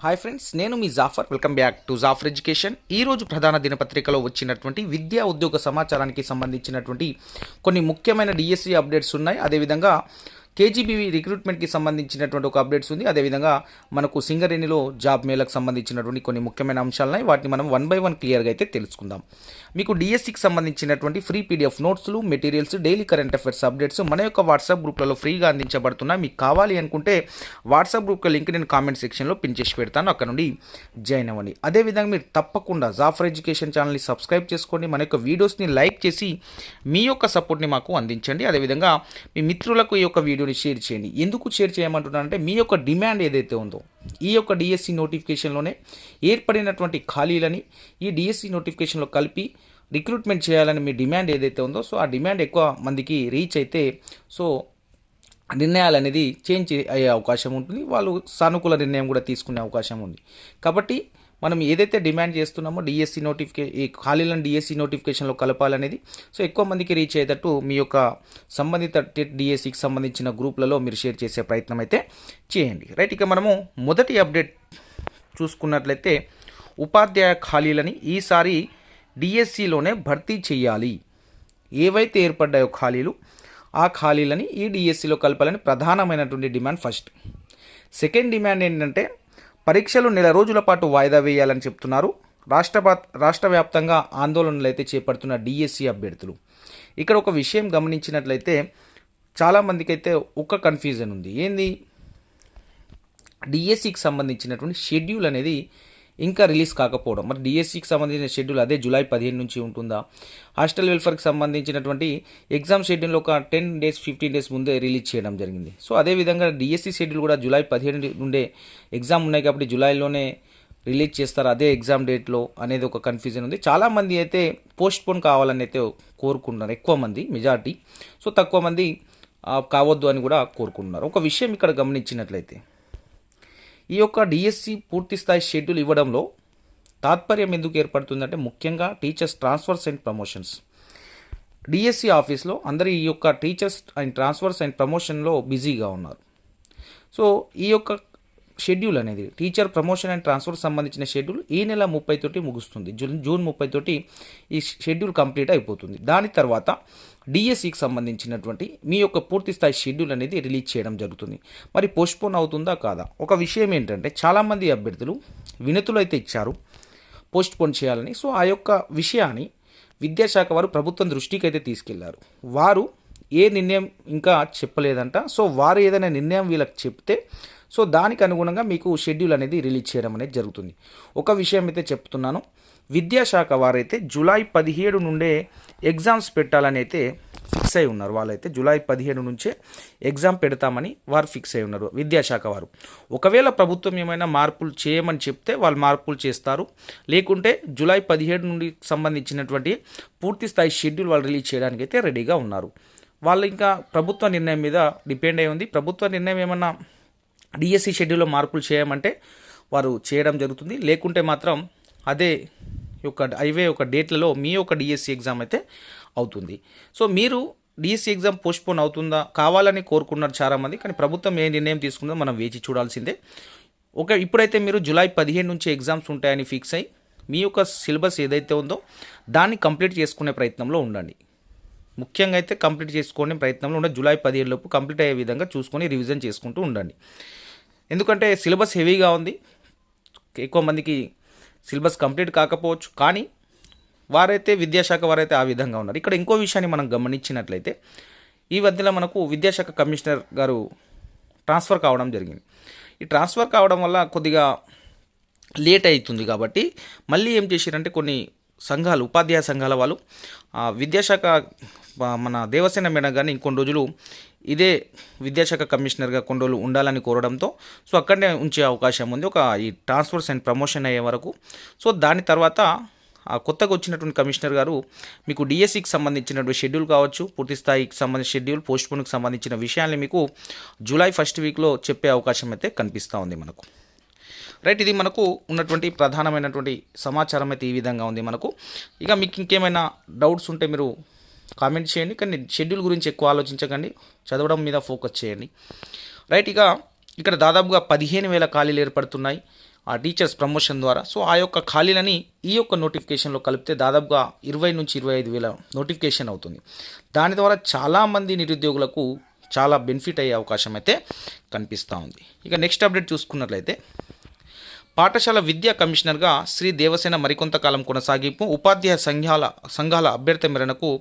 Hi friends నేను మీ Jaffar welcome back to Jaffar education ఈ రోజు ప్రధాన దినపత్రికలో వచ్చినటువంటి విద్యా ఉద్యోగ సమాచారానికి సంబంధించినటువంటి కొన్ని ముఖ్యమైన డిఎస్సి అప్డేట్స్ ఉన్నాయి. అదేవిధంగా కేజీబీవీ రిక్రూట్మెంట్కి సంబంధించినటువంటి ఒక అప్డేట్స్ ఉంది. అదేవిధంగా మనకు సింగరేణిలో జాబ్ మేళకు సంబంధించినటువంటి కొన్ని ముఖ్యమైన అంశాలున్నాయి. వాటిని మనం వన్ బై వన్ క్లియర్గా అయితే తెలుసుకుందాం. మీకు డిఎస్సికి సంబంధించినటువంటి ఫ్రీ పీడిఎఫ్ నోట్స్లు materials daily current affairs updates మన యొక్క వాట్సాప్ గ్రూప్లలో ఫ్రీగా అందించబడుతున్నాయి. మీకు కావాలి అనుకుంటే వాట్సాప్ గ్రూప్ లింక్ నేను కామెంట్ సెక్షన్లో పిన్ చేసి పెడతాను. అక్కడ నుండి జాయిన్ అవ్వండి. అదేవిధంగా మీరు తప్పకుండా జాఫర్ ఎడ్యుకేషన్ ఛానల్ని సబ్స్క్రైబ్ చేసుకోండి. మన యొక్క వీడియోస్ని లైక్ చేసి మీ యొక్క సపోర్ట్ని మాకు అందించండి. అదేవిధంగా మీ మిత్రులకు ఈ యొక్క వీడియోని షేర్ చేయండి. ఎందుకు షేర్ చేయమంటున్నానంటే మీ యొక్క డిమాండ్ ఏదైతే ఉందో ఈ యొక్క డిఎస్సి నోటిఫికేషన్లోనే ఏర్పడినటువంటి ఖాళీలని ఈ డిఎస్సి నోటిఫికేషన్లో కలిపి రిక్రూట్మెంట్ చేయాలని మీ డిమాండ్ ఏదైతే ఉందో సో ఆ డిమాండ్ ఎక్కువ మందికి రీచ్ అయితే సో నిర్ణయాలు అనేది చేంజ్ అయ్యే అవకాశం ఉంటుంది. వాళ్ళు సానుకూల నిర్ణయం కూడా తీసుకునే అవకాశం ఉంది. కాబట్టి మనం ఏదైతే డిమాండ్ చేస్తున్నామో డిఎస్సి నోటిఫికే ఈ ఖాళీలను డిఎస్సి నోటిఫికేషన్లో కలపాలనేది. సో ఎక్కువ మందికి రీచ్ అయ్యేటట్టు మీ యొక్క సంబంధిత టెట్ డిఎస్సికి సంబంధించిన గ్రూప్లలో మీరు షేర్ చేసే ప్రయత్నం అయితే చేయండి. రైట్ ఇక మనము మొదటి అప్డేట్ చూసుకున్నట్లయితే ఉపాధ్యాయ ఖాళీలని ఈసారి డిఎస్సిలోనే భర్తీ చేయాలి. ఏవైతే ఏర్పడ్డాయో ఖాళీలు ఆ ఖాళీలని ఈ డిఎస్సిలో కలపాలని ప్రధానమైనటువంటి డిమాండ్ ఫస్ట్. సెకండ్ డిమాండ్ ఏంటంటే పరీక్షలు నెల రోజుల పాటు వాయిదా వేయాలని చెప్తున్నారు. రాష్ట్ర రాష్ట్ర వ్యాప్తంగా ఆందోళనలు అయితే చేపడుతున్న డిఎస్సి అభ్యర్థులు. ఇక్కడ ఒక విషయం గమనించినట్లయితే చాలామందికి అయితే ఒక కన్ఫ్యూజన్ ఉంది. ఏంది? డిఎస్సికి సంబంధించినటువంటి షెడ్యూల్ అనేది ఇంకా రిలీజ్ కాకపోవడం. మరి డిఎస్సికి సంబంధించిన షెడ్యూల్ అదే జూలై పదిహేను నుంచి ఉంటుందా? హాస్టల్ వెల్ఫేర్కి సంబంధించినటువంటి ఎగ్జామ్ షెడ్యూల్ ఒక టెన్ డేస్ ఫిఫ్టీన్ డేస్ ముందే రిలీజ్ చేయడం జరిగింది. సో అదేవిధంగా డిఎస్సి షెడ్యూల్ కూడా జూలై పదిహేను నుండే ఎగ్జామ్ ఉన్నాయి కాబట్టి జూలైలోనే రిలీజ్ చేస్తారు అదే ఎగ్జామ్ డేట్లో అనేది ఒక కన్ఫ్యూజన్ ఉంది. చాలామంది అయితే పోస్ట్ పోన్ కావాలని అయితే కోరుకుంటున్నారు ఎక్కువ మంది మెజార్టీ. సో తక్కువ మంది కావద్దు అని కూడా కోరుకుంటున్నారు. ఒక విషయం ఇక్కడ గమనించినట్లయితే ఈ యొక్క డిఎస్సి పూర్తి స్థాయి షెడ్యూల్ ఇవ్వడంలో తాత్పర్యం ఎందుకు ఏర్పడుతుందంటే ముఖ్యంగా teachers transfers and promotions. DSC ఆఫీస్లో అందరూ ఈ యొక్క టీచర్స్ అండ్ ట్రాన్స్ఫర్స్ అండ్ ప్రమోషన్లో బిజీగా ఉన్నారు. సో ఈ యొక్క షెడ్యూల్ అనేది టీచర్ ప్రమోషన్ అండ్ ట్రాన్స్ఫర్ సంబంధించిన షెడ్యూల్ ఈ నెల ముప్పై తోటి ముగుస్తుంది. జూన్ జూన్ ముప్పై తోటి ఈ షెడ్యూల్ కంప్లీట్ అయిపోతుంది. దాని తర్వాత డిఎస్సికి సంబంధించినటువంటి మీ యొక్క పూర్తి స్థాయి షెడ్యూల్ అనేది రిలీజ్ చేయడం జరుగుతుంది. మరి పోస్ట్పోన్ అవుతుందా కాదా? ఒక విషయం ఏంటంటే చాలామంది అభ్యర్థులు వినతులు అయితే ఇచ్చారు పోస్ట్పోన్ చేయాలని. సో ఆ యొక్క విషయాన్ని విద్యాశాఖ వారు ప్రభుత్వం దృష్టికి అయితే తీసుకెళ్ళారు. వారు ఏ నిర్ణయం ఇంకా చెప్పలేదంట. సో వారు ఏదైనా నిర్ణయం వీళ్ళకి చెప్తే సో దానికి అనుగుణంగా మీకు షెడ్యూల్ అనేది రిలీజ్ చేయడం అనేది జరుగుతుంది. ఒక విషయం అయితే చెప్తున్నాను. విద్యాశాఖ వారైతే జూలై పదిహేడు నుండే ఎగ్జామ్స్ పెట్టాలని అయితే ఫిక్స్ అయి ఉన్నారు. వాళ్ళైతే జూలై పదిహేడు నుంచే ఎగ్జామ్ పెడతామని వారు ఫిక్స్ అయి ఉన్నారు విద్యాశాఖ వారు. ఒకవేళ ప్రభుత్వం ఏమైనా మార్పులు చేయమని చెప్తే వాళ్ళు మార్పులు చేస్తారు. లేకుంటే జూలై పదిహేడు నుండి సంబంధించినటువంటి పూర్తి స్థాయి షెడ్యూల్ వాళ్ళు రిలీజ్ చేయడానికి అయితే రెడీగా ఉన్నారు. వాళ్ళు ఇంకా ప్రభుత్వ నిర్ణయం మీద డిపెండ్ అయి ఉంది. ప్రభుత్వ నిర్ణయం ఏమన్నా డిఎస్సి షెడ్యూల్లో మార్పులు చేయమంటే వారు చేయడం జరుగుతుంది. లేకుంటే మాత్రం అదే యొక్క హైవే ఒక డేట్లలో మీ యొక్క డిఎస్సి ఎగ్జామ్ అయితే అవుతుంది. సో మీరు డిఎస్సి ఎగ్జామ్ పోస్ట్పోన్ అవుతుందా? కావాలని కోరుకున్నారు చాలామంది కానీ ప్రభుత్వం ఏ నిర్ణయం తీసుకుందో మనం వేచి చూడాల్సిందే. ఒక ఇప్పుడైతే మీరు జూలై పదిహేను నుంచి ఎగ్జామ్స్ ఉంటాయని ఫిక్స్ అయ్యి మీ యొక్క సిలబస్ ఏదైతే ఉందో దాన్ని కంప్లీట్ చేసుకునే ప్రయత్నంలో ఉండండి. ముఖ్యంగా అయితే కంప్లీట్ చేసుకునే ప్రయత్నంలో ఉండే జూలై పదిహేడు లోపు కంప్లీట్ అయ్యే విధంగా చూసుకొని రివిజన్ చేసుకుంటూ ఉండండి. ఎందుకంటే సిలబస్ హెవీగా ఉంది. ఎక్కువ మందికి సిలబస్ కంప్లీట్ కాకపోవచ్చు. కానీ వారైతే విద్యాశాఖ వారైతే ఆ విధంగా ఉన్నారు. ఇక్కడ ఇంకో విషయాన్ని మనం గమనించినట్లయితే ఈ మధ్యలో మనకు విద్యాశాఖ కమిషనర్ గారు ట్రాన్స్ఫర్ కావడం జరిగింది. ఈ ట్రాన్స్ఫర్ కావడం వల్ల కొద్దిగా లేట్ అవుతుంది కాబట్టి మళ్ళీ ఏం చేశారంటే కొన్ని సంఘాలు ఉపాధ్యాయ సంఘాల వాళ్ళు విద్యాశాఖ మన దేవసేన మేడం గారిని ఇంకొన్ని రోజులు ఇదే విద్యాశాఖ కమిషనర్గా కొన్ని రోజులు ఉండాలని కోరడంతో సో అక్కడనే ఉంచే అవకాశం ఉంది. ఒక ఈ ట్రాన్స్ఫర్స్ అండ్ ప్రమోషన్ అయ్యే వరకు. సో దాని తర్వాత ఆ కొత్తగా వచ్చినటువంటి కమిషనర్ గారు మీకు డిఎస్సికి సంబంధించినటువంటి షెడ్యూల్ కావచ్చు పూర్తి స్థాయికి సంబంధించిన షెడ్యూల్ పోస్ట్ పోన్కి సంబంధించిన విషయాన్ని మీకు జూలై ఫస్ట్ వీక్లో చెప్పే అవకాశం అయితే కనిపిస్తూ ఉంది మనకు. రైట్ ఇది మనకు ఉన్నటువంటి ప్రధానమైనటువంటి సమాచారం అయితే ఈ విధంగా ఉంది మనకు. ఇక మీకు ఇంకేమైనా డౌట్స్ ఉంటే మీరు కామెంట్ చేయండి కానీ షెడ్యూల్ గురించి ఎక్కువ ఆలోచించకండి చదవడం మీద ఫోకస్ చేయండి. రైట్ ఇక ఇక్కడ దాదాపుగా పదిహేను వేల ఖాళీలు ఏర్పడుతున్నాయి ఆ టీచర్స్ ప్రమోషన్ ద్వారా. సో ఆ యొక్క ఖాళీలని ఈ యొక్క నోటిఫికేషన్లో కలిపితే దాదాపుగా ఇరవై నుంచి ఇరవై ఐదు వేల నోటిఫికేషన్ అవుతుంది. దాని ద్వారా చాలామంది నిరుద్యోగులకు చాలా బెనిఫిట్ అయ్యే అవకాశం అయితే కనిపిస్తూ ఉంది. ఇక నెక్స్ట్ అప్డేట్ చూసుకున్నట్లయితే పాఠశాల విద్యా కమిషనర్గా శ్రీ దేవసేన మరికొంతకాలం కొనసాగింపు ఉపాధ్యాయ సంఘాల సంఘాల అభ్యర్థి మేరకు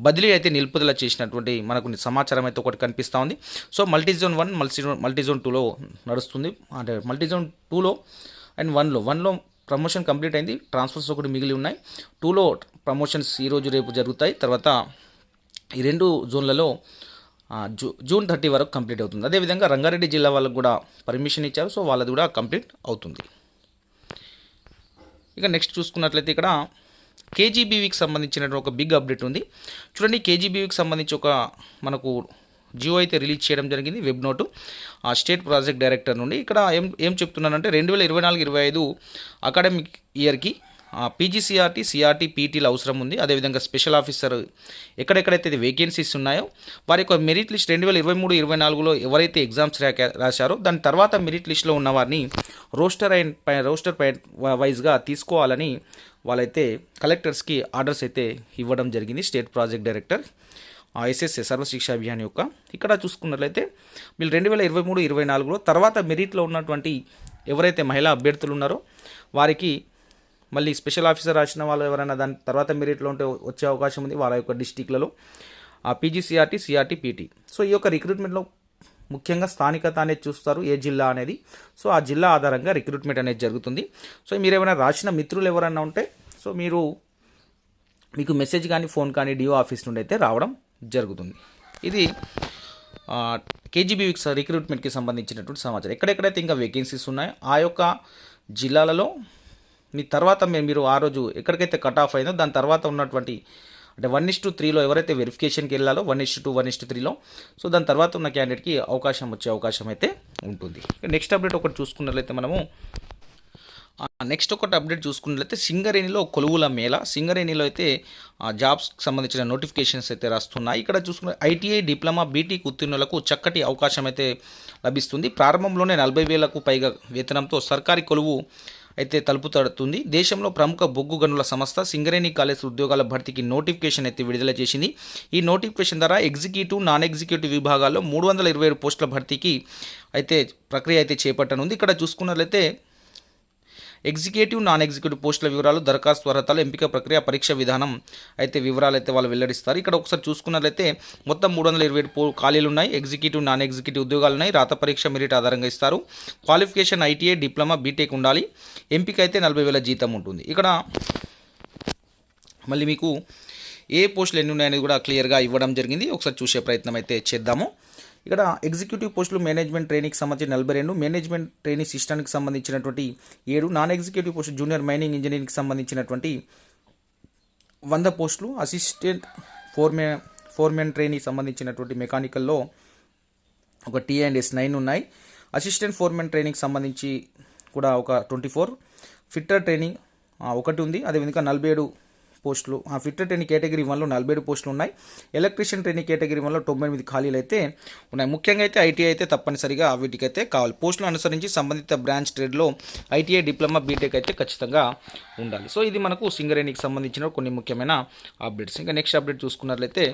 బదిలీ అయితే నిలుపుదల చేసినటువంటి మనకు సమాచారం అయితే ఒకటి కనిపిస్తూ ఉంది. So multizone one multi multizone టూలో నడుస్తుంది. అంటే మల్టీజోన్ టూలో అండ్ వన్లో వన్లో ప్రమోషన్ కంప్లీట్ అయింది ట్రాన్స్ఫర్స్ ఒకటి మిగిలి ఉన్నాయి. టూలో ప్రమోషన్స్ ఈరోజు రేపు జరుగుతాయి. తర్వాత ఈ రెండు జోన్లలో జూ జూన్ థర్టీ వరకు కంప్లీట్ అవుతుంది. అదేవిధంగా రంగారెడ్డి జిల్లా వాళ్ళకు కూడా పర్మిషన్ ఇచ్చారు. సో వాళ్ళది కూడా కంప్లీట్ అవుతుంది. ఇక నెక్స్ట్ చూసుకున్నట్లయితే ఇక్కడ కేజీబీవీకి సంబంధించిన ఒక బిగ్ అప్డేట్ ఉంది. చూడండి కేజీబీవీకి సంబంధించి ఒక మనకు జియో అయితే రిలీజ్ చేయడం జరిగింది వెబ్ నోటు ఆ స్టేట్ ప్రాజెక్ట్ డైరెక్టర్ నుండి. ఇక్కడ ఏం ఏం చెప్తున్నానంటే రెండు వేల ఇరవై నాలుగు ఇరవై ఐదు అకాడమిక్ ఇయర్కి పీజీసీఆర్టీ సిఆర్టీ పీటీలు అవసరం ఉంది. అదేవిధంగా స్పెషల్ ఆఫీసర్ ఎక్కడెక్కడైతే వేకెన్సీస్ ఉన్నాయో వారి యొక్క మెరిట్ లిస్ట్ రెండు వేల ఇరవై మూడు ఇరవై నాలుగులో ఎవరైతే ఎగ్జామ్స్ రాక- రాశారో దాని తర్వాత మెరిట్ లిస్ట్లో ఉన్న వారిని రోస్టర్ అండ్ రోస్టర్ పై వైజ్గా తీసుకోవాలని వాళ్ళైతే కలెక్టర్స్కి ఆర్డర్స్ అయితే ఇవ్వడం జరిగింది. State project director SSA Sarva Shiksha Abhiyan యొక్క. ఇక్కడ చూసుకున్నట్లయితే వీళ్ళు రెండు వేల ఇరవై మూడు ఇరవై నాలుగులో తర్వాత మెరిట్లో ఉన్నటువంటి ఎవరైతే మహిళా అభ్యర్థులు ఉన్నారో వారికి మళ్ళీ స్పెషల్ ఆఫీసర్ రాసిన వాళ్ళు ఎవరైనా దాని తర్వాత మెరిట్లో ఉంటే వచ్చే అవకాశం ఉంది వాళ్ళ యొక్క డిస్టిక్లలో ఆ పీజీసీఆర్టీ సిఆర్టీ పీటీ సో ఈ యొక్క రిక్రూట్మెంట్లో ముఖ్యంగా స్థానికత అనేది చూస్తారు ఏ జిల్లా అనేది. సో ఆ జిల్లా ఆధారంగా రిక్రూట్మెంట్ అనేది జరుగుతుంది. సో మీరు ఏమైనా రాసిన మిత్రులు ఎవరైనా ఉంటే సో మీరు మీకు మెసేజ్ కానీ ఫోన్ కానీ డిఓ ఆఫీస్ నుండి అయితే రావడం జరుగుతుంది. ఇది కేజీబీ రిక్రూట్మెంట్కి సంబంధించినటువంటి సమాచారం. ఎక్కడెక్కడైతే ఇంకా వేకెన్సీస్ ఉన్నాయో ఆ యొక్క జిల్లాలలో మీ తర్వాత మీరు ఆ రోజు ఎక్కడికైతే కట్ ఆఫ్ అయిందో దాని తర్వాత ఉన్నటువంటి అంటే వన్ ఇస్ టు త్రీలో ఎవరైతే వెరిఫికేషన్కి వెళ్ళాలో one is two one is త్రీలో సో దాని తర్వాత ఉన్న క్యాండిడేట్కి అవకాశం వచ్చే అవకాశం అయితే ఉంటుంది. నెక్స్ట్ అప్డేట్ ఒకటి చూసుకున్నట్లయితే మనము నెక్స్ట్ ఒకటి అప్డేట్ చూసుకున్నట్లయితే సింగరేణిలో కొలువుల మేళ. సింగరేణిలో అయితే జాబ్స్కి సంబంధించిన నోటిఫికేషన్స్ అయితే రాస్తున్నాయి. ఇక్కడ చూసుకున్న ఐటీఐ డిప్లొమా బీటీ ఉత్తీర్ణులకు చక్కటి అవకాశం అయితే లభిస్తుంది. ప్రారంభంలోనే నలభై వేలకు పైగా వేతనంతో సర్కారీ కొలువు అయితే తలుపు తడుతుంది. దేశంలో ప్రముఖ బొగ్గు గనుల సంస్థ సింగరేణి కాలేజ్ ఉద్యోగాల భర్తీకి నోటిఫికేషన్ అయితే విడుదల చేసింది. ఈ నోటిఫికేషన్ ద్వారా ఎగ్జిక్యూటివ్ నాన్ ఎగ్జిక్యూటివ్ విభాగాల్లో మూడు వందల ఇరవై ఏడు పోస్టుల భర్తీకి అయితే ప్రక్రియ అయితే చేపట్టనుంది. ఇక్కడ చూసుకున్నట్లయితే ఎగ్జిక్యూటివ్ నాన్ ఎగ్జిక్యూటివ్ పోస్టుల వివరాలు దరఖాస్తు అర్హతలు ఎంపిక ప్రక్రియ పరీక్ష విధానం అయితే వివరాలు అయితే వాళ్ళు వెల్లడిస్తారు. ఇక్కడ ఒకసారి చూసుకున్నట్లయితే మొత్తం మూడు వందల ఇరవై పో ఖాళీలు ఉన్నాయి ఎగ్జిక్యూటివ్ నాన్ ఎగ్జిక్యూటివ్ ఉద్యోగాలు ఉన్నాయి రాత పరీక్ష మెరిట్ ఆధారంగా ఇస్తారు. క్వాలిఫికేషన్ ఐటీఐ డిప్లొమా బీటెక్ ఉండాలి. ఎంపిక అయితే నలభై వేల జీతం ఉంటుంది. ఇక్కడ మళ్ళీ మీకు ఏ పోస్టులు ఎన్ని ఉన్నాయనేది కూడా క్లియర్గా ఇవ్వడం జరిగింది. ఒకసారి చూసే ప్రయత్నం అయితే చేద్దాము. ఇక్కడ ఎగ్జిక్యూటివ్ పోస్టులు మేనేజ్మెంట్ ట్రైనింగ్కి సంబంధించి నలభై రెండు మేనేజ్మెంట్ ట్రైనింగ్ సిస్టమ్కి సంబంధించినటువంటి ఏడు non executive post junior mining ఇంజనీరింగ్కి సంబంధించినటువంటి వంద పోస్టులు అసిస్టెంట్ ఫోర్మే ఫోర్మెన్ ట్రైనింగ్ సంబంధించినటువంటి మెకానికల్లో ఒక టీ అండ్ ఎస్ నైన్ ఉన్నాయి. అసిస్టెంట్ ఫోర్మెన్ ట్రైనింగ్ సంబంధించి కూడా ఒక ట్వంటీ ఫోర్ ఫిట్టర్ ట్రైనింగ్ ఒకటి ఉంది. అదే విధంగా నలభై ఏడు పోస్టులు ఆ ఫిట్టర్ ట్రైనింగ్ కేటగిరీ వన్లో నలభై ఏడు పోస్టులు ఉన్నాయి. ఎలక్ట్రీషియన్ ట్రైనింగ్ కేటగిరీ వన్లో తొంభై ఎనిమిది ఖాళీలు అయితే ఉన్నాయి. ముఖ్యంగా అయితే ఐటీఐ అయితే తప్పనిసరిగా వీటికైతే కావాలి. పోస్టులు అనుసరించి సంబంధిత బ్రాంచ్ ట్రేడ్లో ఐటీఐ డిప్లొమా బీటెక్ అయితే ఖచ్చితంగా ఉండాలి. సో ఇది మనకు సింగరేణికి సంబంధించిన కొన్ని ముఖ్యమైన అప్డేట్స్. ఇంకా నెక్స్ట్ అప్డేట్ చూసుకున్నట్లయితే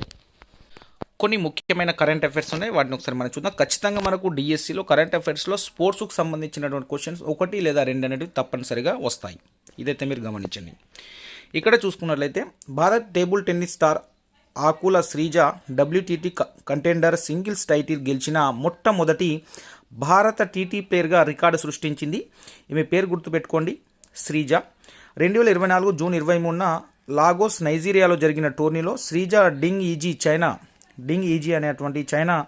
కొన్ని ముఖ్యమైన కరెంట్ అఫైర్స్ ఉన్నాయి. వాటిని ఒకసారి మనం చూద్దాం. ఖచ్చితంగా మనకు డిఎస్సిలో కరెంట్ అఫైర్స్లో స్పోర్ట్స్కి సంబంధించినటువంటి క్వశ్చన్స్ ఒకటి లేదా రెండు అనేవి తప్పనిసరిగా వస్తాయి. ఇదైతే మీరు గమనించండి. ఇక్కడ చూసుకున్నట్లయితే Bharat table tennis star Akula Sreeja WTT contender singles title గెలిచిన మొట్టమొదటి భారత టీటీ ప్లేయర్గా రికార్డు సృష్టించింది. ఈమె పేరు గుర్తుపెట్టుకోండి. శ్రీజ. రెండు వేల ఇరవై నాలుగు జూన్ ఇరవై మూడున లాగోస్ నైజీరియాలో జరిగిన టోర్నీలో Sreeja Ding Yijie China Ding Yijie అనేటువంటి చైనా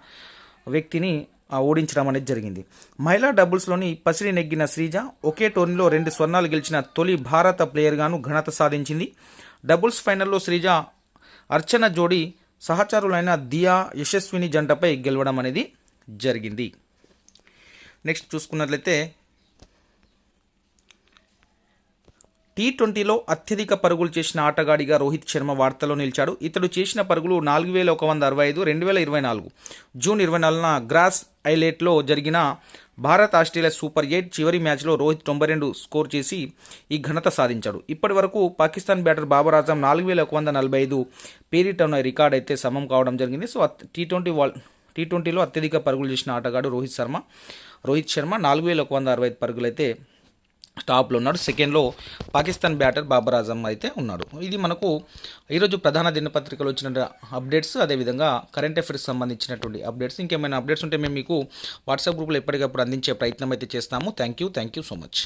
వ్యక్తిని ఓడించడం అనేది జరిగింది. మహిళా డబుల్స్లోని పసిడి నెగ్గిన శ్రీజ ఒకే టోర్నీలో రెండు స్వర్ణాలు గెలిచిన తొలి భారత ప్లేయర్గాను ఘనత సాధించింది. డబుల్స్ ఫైనల్లో శ్రీజ అర్చన జోడి సహచరులైన దియా యశస్విని జంటపై గెలవడం అనేది జరిగింది. నెక్స్ట్ చూసుకున్నట్లయితే టీ ట్వంటీలో అత్యధిక పరుగులు చేసిన ఆటగాడిగా రోహిత్ శర్మ వార్తలో నిలిచాడు. ఇతడు చేసిన పరుగులు నాలుగు వేల ఒక వంద అరవై ఐదు రెండు వేల ఇరవై నాలుగు. జూన్ ఇరవై నాలుగున గ్రాస్ ఐలేట్లో జరిగిన భారత్ ఆస్ట్రేలియా సూపర్ ఎయిట్ చివరి మ్యాచ్లో రోహిత్ తొంభై రెండు స్కోర్ చేసి ఈ ఘనత సాధించాడు. ఇప్పటి వరకు పాకిస్తాన్ బ్యాటర్ బాబర్ ఆజం నాలుగు వేల ఒక వంద నలభై ఐదు పీరిట్ అన్న రికార్డ్ అయితే సమం కావడం జరిగింది. సో టీ ట్వంటీ వాల్ టీ ట్వంటీలో అత్యధిక పరుగులు చేసిన ఆటగాడు రోహిత్ శర్మ. రోహిత్ శర్మ నాలుగు వేల ఒక వంద అరవై ఐదు పరుగులు అయితే టాప్లో ఉన్నాడు. సెకండ్లో పాకిస్తాన్ బ్యాటర్ బాబర్ అజమ్ అయితే ఉన్నాడు. ఇది మనకు ఈరోజు ప్రధాన దినపత్రికలో వచ్చిన అప్డేట్స్ అదేవిధంగా కరెంట్ అఫైర్స్ సంబంధించినటువంటి అప్డేట్స్. ఇంకేమైనా అప్డేట్స్ ఉంటే మేము మీకు వాట్సాప్ గ్రూప్లో ఎప్పటికప్పుడు అందించే ప్రయత్నం అయితే చేస్తాము. Thank you thank you so much